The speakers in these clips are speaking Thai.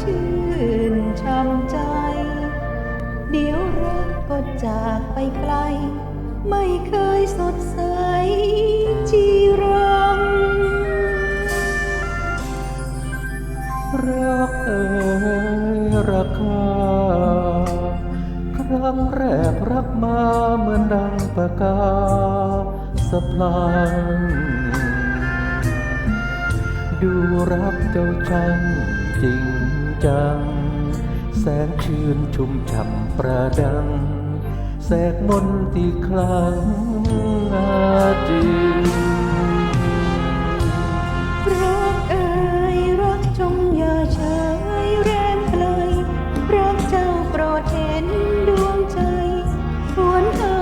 ชื่นช้ำใจ เดี๋ยวรักก็จากไปไกล ไม่เคยสดใสจีรังรักเอ่ราคา ครั้งแรกรักมาเหมือนดังประกาสพลางดูรักเจ้าช่างจริง จัง แสงชื่นชุ่มฉ่ำประดัง แสกมนต์ที่คลังอาจินรักเอ่ยรักจงอย่าเฉยแรมไกลรักเจ้าโปรดเห็นดวงใจหวนให้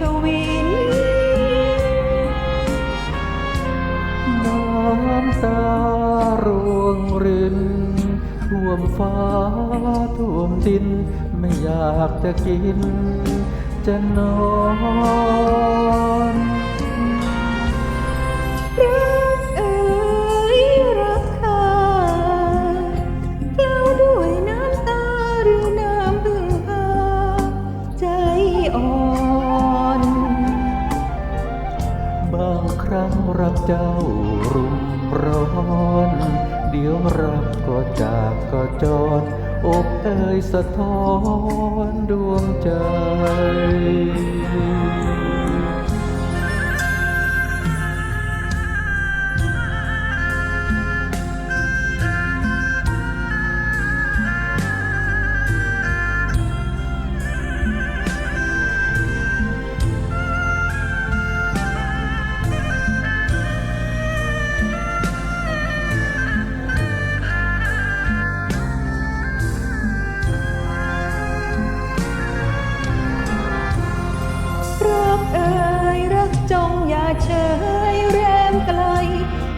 ทวินน้ำตารวงรินท่ว มฟ้าท่วมดิน ไม่อยากจะกิน จะนอนรักเอรักค่ะเฝ้าด้วยน้ำตาหรือน้ำพึ่งพาใจอ่อนบางครั้งรักเจ้ารุมร้อน เดี๋ยวรักก็จากก็จรอบเอ่ยสะท้อนดวงใจ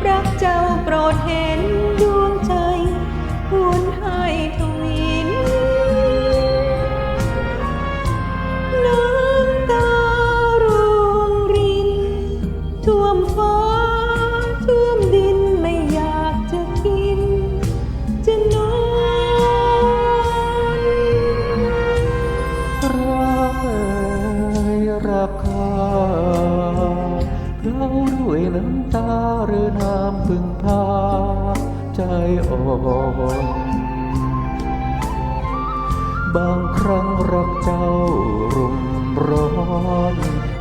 รักเจ้าโปรดเห็นดวงใจหวนให้ทวินน้ำตารวงริน ท่วมฟ้าท่วมดินไม่อยากจะกิน จะนอนรักเอ่ยราคา เราด้วยน้ำตาหรือน้ำพึ่งพา ใจอ่อนบางครั้งรักเจ้ารุมร้อน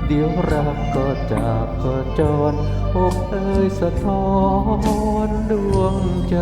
เดี๋ยวรักก็จากก็จรอกเอ่ยสะท้อนดวงใจ